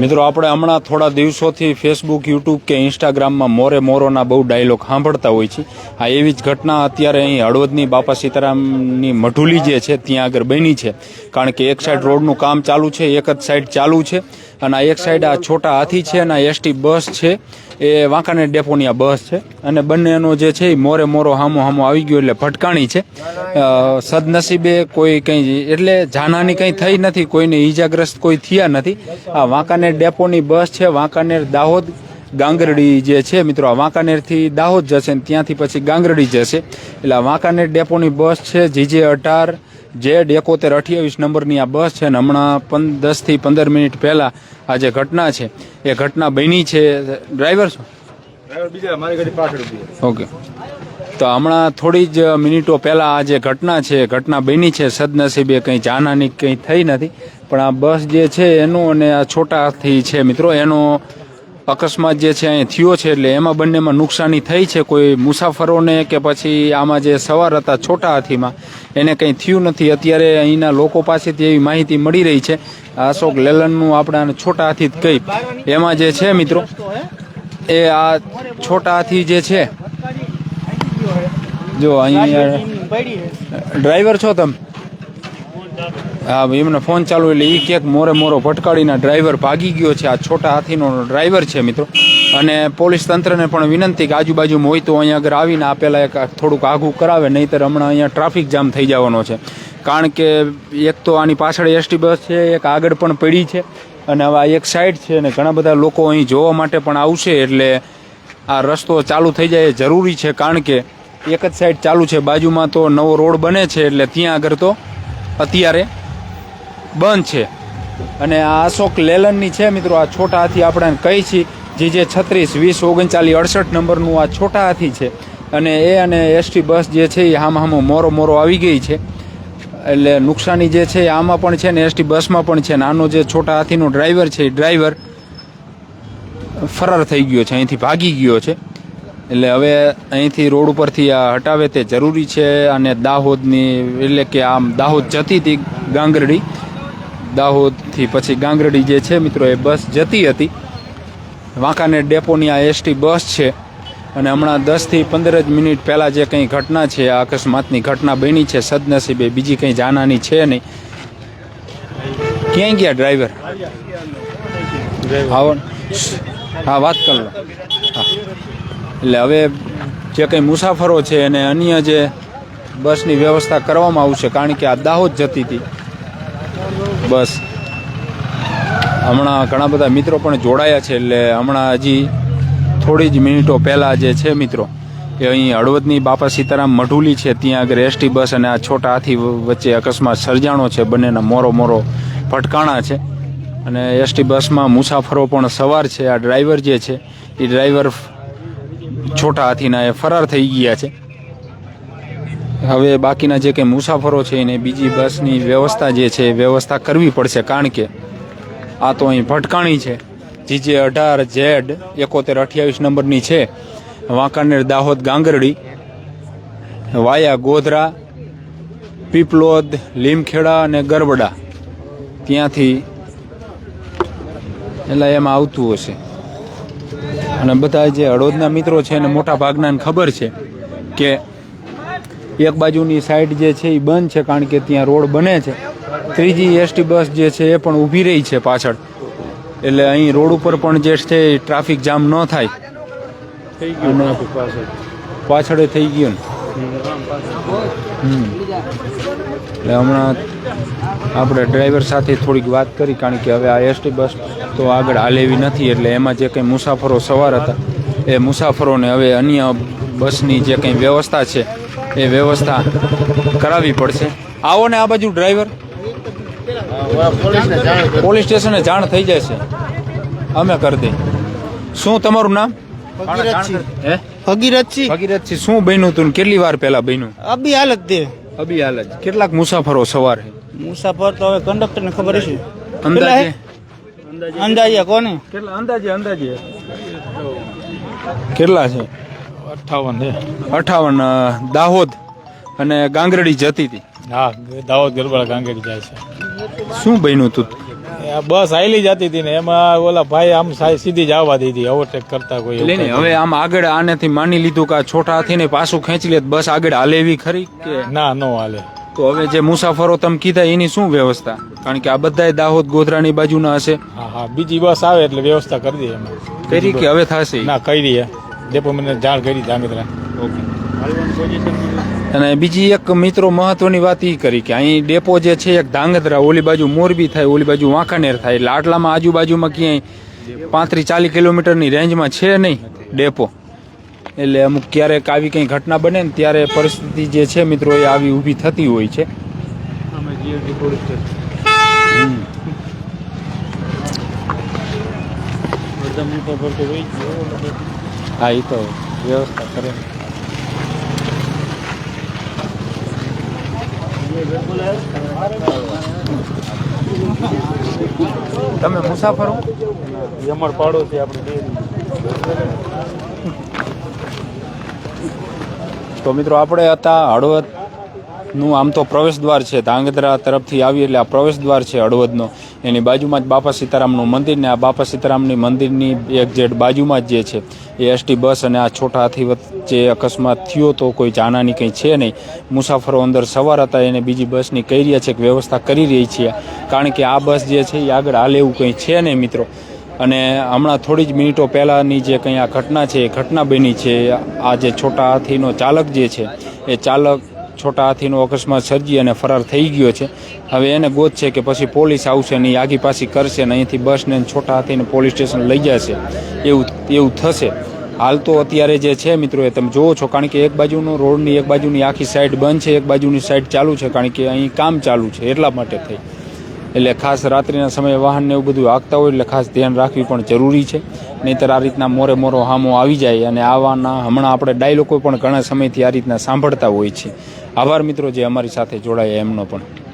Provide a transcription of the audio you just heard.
મિત્રો, આપણે હમણાં થોડા દિવસોથી ફેસબુક યુટ્યુબ કે ઇન્સ્ટાગ્રામમાં મોરે મોરોના બહુ ડાયલોગ સાંભળતા હોય છે. આ એવી જ ઘટના અત્યારે અહીં હળવદની બાપા સીતારામની મઢુલી જે છે, ત્યાં આગળ બની છે. કારણ કે એક સાઈડ રોડનું કામ ચાલુ છે, એક જ સાઈડ ચાલુ છે. અને આ એક સાઈડ આ છોટા હાથી છે અને આ એસટી બસ છે. એ વાંકાનેર ડેપોની આ બસ છે. અને બંનેનો જે છે એ મોરે મોરો હામો હામો આવી ગયો એટલે ભટકાણી છે. સદનસીબે કોઈ કંઈ એટલે જાનહાની કંઈ થઈ નથી. કોઈને ઈજાગ્રસ્ત કોઈ થયા નથી. આ વાંકાનેર ડેપોની બસ છે. વાંકાનેર દાહોદ ગાંગરડી જે છે મિત્રો વાંકાનેરથી દાહોદ જશે ને ત્યાંથી પછી ગાંગરડી જશે. એટલે વાંકાનેર ડેપોની બસ છે જીજે અઢાર જેડ એકોતેર અઠ્યાવીસ નંબરની આ બસ છે ને હમણાં પંદ દસથી પંદર મિનિટ પહેલાં આ જે ઘટના છે એ ઘટના બની છે. ડ્રાઈવર શું? બીજા મારી ગાડી પાછળ ઊભી છે. ઓકે. તો હમણાં થોડી જ મિનિટો પહેલાં આ જે ઘટના છે ઘટના બની છે. સદનસીબે કંઈ જાનહાની કંઈ થઈ નથી. પણ આ બસ જે છે એનું અને આ છોટાથી છે મિત્રો એનો અકસ્માત જે છે અહીં થયો છે એટલે એમાં બંનેમાં નુકસાની થઈ છે. કોઈ મુસાફરોને કે પછી આમાં જે સવાર હતા છોટા હાથીમાં એને કંઈ થયું નથી. અત્યારે અહીંના લોકો પાસેથી એવી માહિતી મળી રહી છે. અશોક લેલનનું આપણે છોટા હાથી જ કહી એમાં જે છે મિત્રો એ આ છોટા હાથી જે છે જો અહીંયા ડ્રાઈવર છો તમે? એમને ફોન ચાલુ એટલે એ ક્યાંક મોરે મોરો ભટકાડીને ડ્રાઈવર ભાગી ગયો છે. આ છોટા હાથીનો ડ્રાઈવર છે મિત્રો. અને પોલીસ તંત્રને પણ વિનંતી કે આજુબાજુમાં હોય તો અહીંયા આગળ આવીને આ પહેલાં એક થોડુંક આઘું કરાવે, નહીંતર હમણાં અહીંયા ટ્રાફિક જામ થઈ જવાનો છે. કારણ કે એક તો આની પાછળ એસટી બસ છે, એક આગળ પણ પડી છે અને હવે એક સાઈડ છે અને ઘણા બધા લોકો અહીં જોવા માટે પણ આવશે એટલે આ રસ્તો ચાલુ થઈ જાય એ જરૂરી છે. કારણ કે એક જ સાઈડ ચાલુ છે. બાજુમાં તો નવો રોડ બને છે એટલે ત્યાં આગળ તો અત્યારે બંધ છે. અને આ અશોક લેલનની છે મિત્રો, આ છોટા હાથી આપણે કહી છીએ જે જે છત્રીસ, વીસ, ઓગણચાલીસ, અડસઠ નંબરનું આ છોટા હાથી છે. અને એ અને એસટી બસ જે છે એ હામ હામો મોરો મોરો આવી ગઈ છે. એટલે નુકસાની જે છે આમાં પણ છે ને એસટી બસમાં પણ છે ને આનો જે છોટા હાથીનો ડ્રાઈવર છે, એ ડ્રાઈવર ફરાર થઈ ગયો છે, અહીંથી ભાગી ગયો છે. એટલે હવે અહીંથી રોડ ઉપરથી આ હટાવે તે જરૂરી છે. અને દાહોદની, એટલે કે આમ દાહોદ જતી હતી ગાંગરડી. દાહોદથી પછી ગાંગરડી જે છે મિત્રો, એ બસ જતી હતી. વાંકાનેર ડેપોની આ એસટી બસ છે અને હમણાં દસથી પંદર જ મિનિટ પહેલાં જે કંઈ ઘટના છે, આ અકસ્માતની ઘટના બની છે સદનસીબે, બીજી કંઈ જાનાની છે નહીં. ક્યાંય ગયા ડ્રાઈવર? હા હા, વાત કર હા. એટલે હવે જે કંઈ મુસાફરો છે અને અન્ય જે બસની વ્યવસ્થા કરવામાં આવશે, કારણ કે આ દાહોદ જતી હતી. બસ. હમણાં ઘણા બધા મિત્રો પણ જોડાયા છે એટલે હમણાં હજી થોડી જ મિનિટો પહેલાં જે છે મિત્રો, એ અહીં હળવદની બાપા સીતારામ મઢુલી છે, ત્યાં આગળ એસટી બસ અને આ છોટા હાથી વચ્ચે અકસ્માત સર્જાણો છે, બંનેના મોરો મોરો ફટકાણા છે. અને એસટી બસમાં મુસાફરો પણ સવાર છે, આ ડ્રાઈવર જે છે, એ ડ્રાઈવર છોટા હાથીના એ ફરાર થઈ ગયા છે. હવે બાકીના જે કંઈ મુસાફરો છે એને બીજી બસની વ્યવસ્થા જે છે, વ્યવસ્થા કરવી પડશે, કારણ કે આ તો અહીં ભટકાણી છે. જીજે અઢાર ઝેડ એકોતેર અઠ્યાવીસ નંબરની છે. વાંકાનેર, દાહોદ, ગાંગરડી, વાયા, ગોધરા, પીપલોદ, લીમખેડા અને ગરબડા. ત્યાંથી એટલે એમાં આવતું હશે. અને બધા જે હળવદના મિત્રો છે એને મોટા ભાગનાને ખબર છે કે એક બાજુની સાઈડ જે છે એ બંધ છે કારણ કે ત્યાં રોડ બને છે. ત્રીજી એસટી બસ જે છે એ પણ ઊભી રહી છે પાછળ. એટલે અહીં રોડ ઉપર પણ જે છે એ ટ્રાફિક જામ ન થાય. થઈ ગયું પાછળ. પાછળ થઈ ગયું એટલે હમણાં આપણે ડ્રાઈવર સાથે થોડીક વાત કરી કારણ કે હવે આ એસટી બસ તો આગળ હાલેવી નથી એટલે એમાં જે કંઈ મુસાફરો સવાર હતા એ મુસાફરોને હવે અન્ય બસની જે કંઈ વ્યવસ્થા છે એ વ્યવસ્થા કરાવવી પડશે. આવો ને આ બાજુ ડ્રાઈવર. પોલીસ સ્ટેશને જાણ થઈ જશે અમે કરી દઈ શું તમારું નામ? ભગીરથસિંહ ભગીરથસિંહ શું બન્યું તું ને કેટલી વાર પહેલા બન્યું? અબી હાલત દે. અભી હાલત. કેટલાક મુસાફરો સવારે? છે મુસાફર તો હવે કંડક્ટર ને ખબર હશે. અંદાજે. અંદાજે કોને? કેટલા અંદાજે અંદાજે? કેટલા છે? અઠ્ઠાવન અઠાવન દાહોદ અને ગાંગરડી જતી હતી. હા દાહોદ ગરબડા ગાંગરડી જાય છે. શું બન્યું તું? આ બસ આયલી જતી હતી ને એમાં ઓલા ભાઈ આમ સીધી જ આવવા દીધી ઓવરટેક કરતા કોઈ એટલે નહીં, હવે આમ આગળ આનેથી માની લીધું કે આ છોટા હાથીને પાછું ખેંચી લે બસ આગળ હાલે એવી ખરી કે? ના નો હાલે. તો હવે જે મુસાફરો તમે કીધા એની શું વ્યવસ્થા? કારણ કે આ બધાય દાહોદ ગોધરાની બાજુના હશે. હા હા બીજી બસ આવે એટલે વ્યવસ્થા કરી દઈએ એમાં. કરી કે હવે થશે? ના કરી હે ડેપો મને જાણ કરી ધાંગધ્રા અને બીજી એક મિત્રો મહત્વની વાત એ કરી કે અહીં ડેપો જે છે એક ધાંગધ્રા ઓલી બાજુ મોરબી થાય ઓલી બાજુ વાંકાનેર થાય. એટલે આટલામાં આજુબાજુમાં ક્યાંય પાંત્રીસ ચાલીસ કિલોમીટરની રેન્જમાં છે નહીં ડેપો. એટલે અમુક ક્યારેક આવી કંઈ ઘટના બને ને ત્યારે પરિસ્થિતિ જે છે મિત્રો એ આવી ઊભી થતી હોય છે. હમ. હા એ તો વ્યવસ્થા કરે તમે મુસાફરો જમણ પાડોશી આપણે તો મિત્રો આપણે હતા હળવદ નું આમ તો પ્રવેશ દ્વાર છે. ધાંગધ્રા તરફથી આવી એટલે આ પ્રવેશ દ્વાર છે હળવદનો. એની બાજુમાં જ બાપા સીતારામનું મંદિર ને આ બાપા સીતારામની મંદિરની એક્ઝેક્ટ બાજુમાં જ જે છે એ એસટી બસ અને આ છોટા હાથી વચ્ચે અકસ્માત થયો તો કોઈ જાનાની કંઈ છે નહીં. મુસાફરો અંદર સવાર હતા એને બીજી બસની કહી રહ્યા છે કે વ્યવસ્થા કરી રહી છીએ કારણ કે આ બસ જે છે એ આગળ હાલે એવું કંઈ છે નહીં મિત્રો. અને હમણાં થોડી જ મિનિટો પહેલાંની જે કંઈ આ ઘટના છે એ ઘટના બની છે. આ જે છોટા હાથીનો ચાલક જે છે એ ચાલક છોટા હાથીનો અકસ્માત સર્જી અને ફરાર થઈ ગયો છે. હવે એને ગોત છે કે પછી પોલીસ આવશે ને આગી પાછી કરશે ને અહીંથી બસને છોટા હાથીને પોલીસ સ્ટેશન લઈ જશે. એવું એવું થશે. હાલ તો અત્યારે જે છે મિત્રો એ તમે જોવો છો, કારણ કે એક બાજુનો રોડની, એક બાજુની આખી સાઈડ બંધ છે, એક બાજુની સાઈડ ચાલુ છે, કારણ કે અહીં કામ ચાલુ છે એટલા માટે થઈ. એટલે ખાસ રાત્રિના સમયે વાહનને એવું બધું હાંકતા હોય એટલે ખાસ ધ્યાન રાખવી પણ જરૂરી છે. નહીંતર આ રીતના મોરે મોરો હામો આવી જાય અને આવાના હમણાં આપણે ડાયલોગો પણ ઘણા સમયથી આ રીતના સાંભળતા હોય છે. આભાર મિત્રો જે અમારી સાથે જોડાયા એમનો પણ.